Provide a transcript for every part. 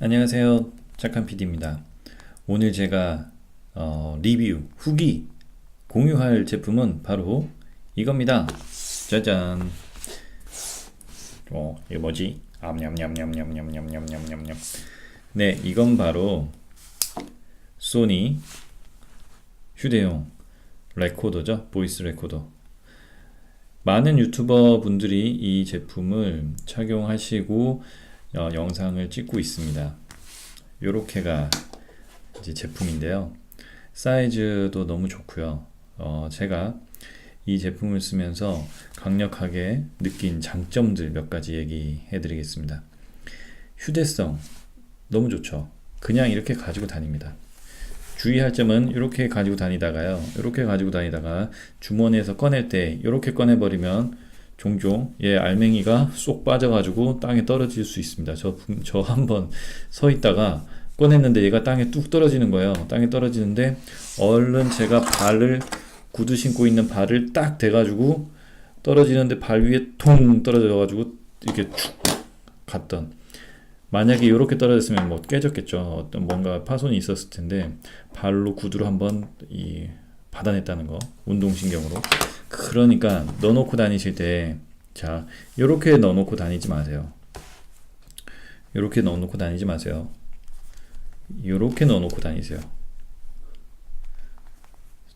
안녕하세요. 착한 PD입니다. 오늘 제가 어, 리뷰, 후기 공유할 제품은 바로 이겁니다. 짜잔. 어, 이거 뭐지? 암냠냠냠냠냠냠냠냠냠. 네, 이건 바로 소니 휴대용 레코더죠. 보이스 레코더. 많은 유튜버 분들이 이 제품을 착용하시고 어, 영상을 찍고 있습니다. 요렇게가 이제 제품인데요. 사이즈도 너무 좋고요. 어, 제가 이 제품을 쓰면서 강력하게 느낀 장점들 몇 가지 얘기해 드리겠습니다. 휴대성 너무 좋죠. 그냥 이렇게 가지고 다닙니다. 주의할 점은 이렇게 가지고 다니다가요. 이렇게 가지고 다니다가 주머니에서 꺼낼 때 이렇게 꺼내 버리면 종종 얘 알맹이가 쏙 빠져가지고 땅에 떨어질 수 있습니다. 저, 분- 저 한번 서 있다가 꺼냈는데 얘가 땅에 뚝 떨어지는 거예요. 땅에 떨어지는데 얼른 제가 발을 구두 신고 있는 발을 딱 대가지고 떨어지는데 발 위에 통 떨어져가지고 이렇게 축 갔던 만약에 이렇게 떨어졌으면 뭐 깨졌겠죠. 어떤 뭔가 파손이 있었을 텐데 발로 구두로 한번 이 받아냈다는 거 운동신경으로 그러니까 넣어놓고 다니실 때 자 이렇게 넣어놓고 다니지 마세요. 이렇게 넣어놓고 다니지 마세요. 이렇게 넣어놓고 다니세요.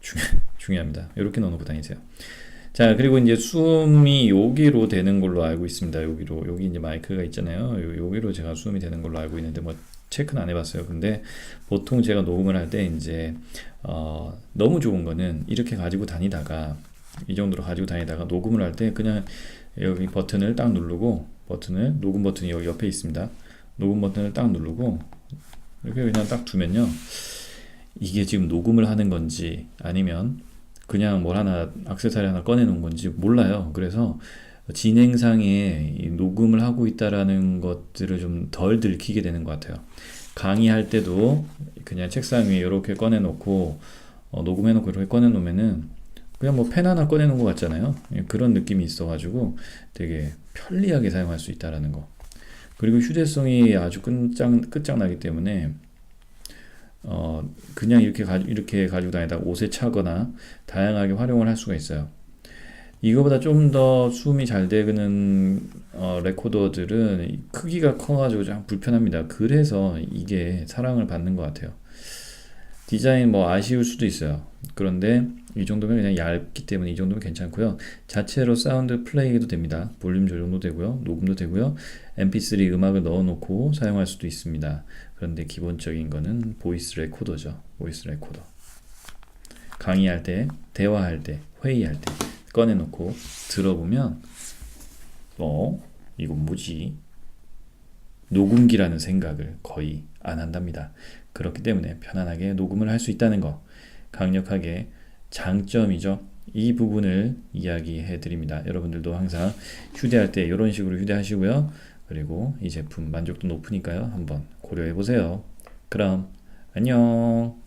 중, 중요합니다. 이렇게 넣어놓고 다니세요. 자 그리고 이제 수음이 여기로 되는 걸로 알고 있습니다. 여기로 여기 이제 마이크가 있잖아요. 요- 여기로 제가 수음이 되는 걸로 알고 있는데 뭐 체크는 안 해봤어요. 근데 보통 제가 녹음을 할 때 이제 어, 너무 좋은 거는 이렇게 가지고 다니다가 이 정도로 가지고 다니다가 녹음을 할 때 그냥 여기 버튼을 딱 누르고 버튼을 녹음 버튼이 여기 옆에 있습니다. 녹음 버튼을 딱 누르고 이렇게 그냥 딱 두면요. 이게 지금 녹음을 하는 건지 아니면 그냥 뭘 하나 액세서리 하나 꺼내 놓은 건지 몰라요. 그래서 진행상에 이 녹음을 하고 있다라는 것들을 좀 덜 들키게 되는 것 같아요. 강의할 때도 그냥 책상 위에 이렇게 꺼내 놓고 어, 녹음해 놓고 이렇게 꺼내 놓으면은 그냥 뭐 펜 하나 꺼내 놓은 것 같잖아요. 예, 그런 느낌이 있어 가지고 되게 편리하게 사용할 수 있다라는 거. 그리고 휴대성이 아주 끝장 끝장나기 때문에 어 그냥 이렇게 가 이렇게 가지고 다니다가 옷에 차거나 다양하게 활용을 할 수가 있어요. 이거보다 좀 더 수음이 잘 되는 어, 레코더들은 크기가 커가지고 좀 불편합니다. 그래서 이게 사랑을 받는 것 같아요. 디자인 뭐 아쉬울 수도 있어요. 그런데 이 정도면 그냥 얇기 때문에 이 정도면 괜찮고요. 자체로 사운드 플레이도 됩니다. 볼륨 조정도 되고요. 녹음도 되고요. mp3 음악을 넣어놓고 사용할 수도 있습니다. 그런데 기본적인 거는 보이스 레코더죠. 보이스 레코더. 강의할 때, 대화할 때, 회의할 때 꺼내놓고 들어보면 어? 이건 뭐지? 녹음기라는 생각을 거의 안 한답니다. 그렇기 때문에 편안하게 녹음을 할 수 있다는 거 강력하게 장점이죠. 이 부분을 이야기해 드립니다. 여러분들도 항상 휴대할 때 이런 식으로 휴대하시고요. 그리고 이 제품 만족도 높으니까요. 한번 고려해 보세요. 그럼 안녕.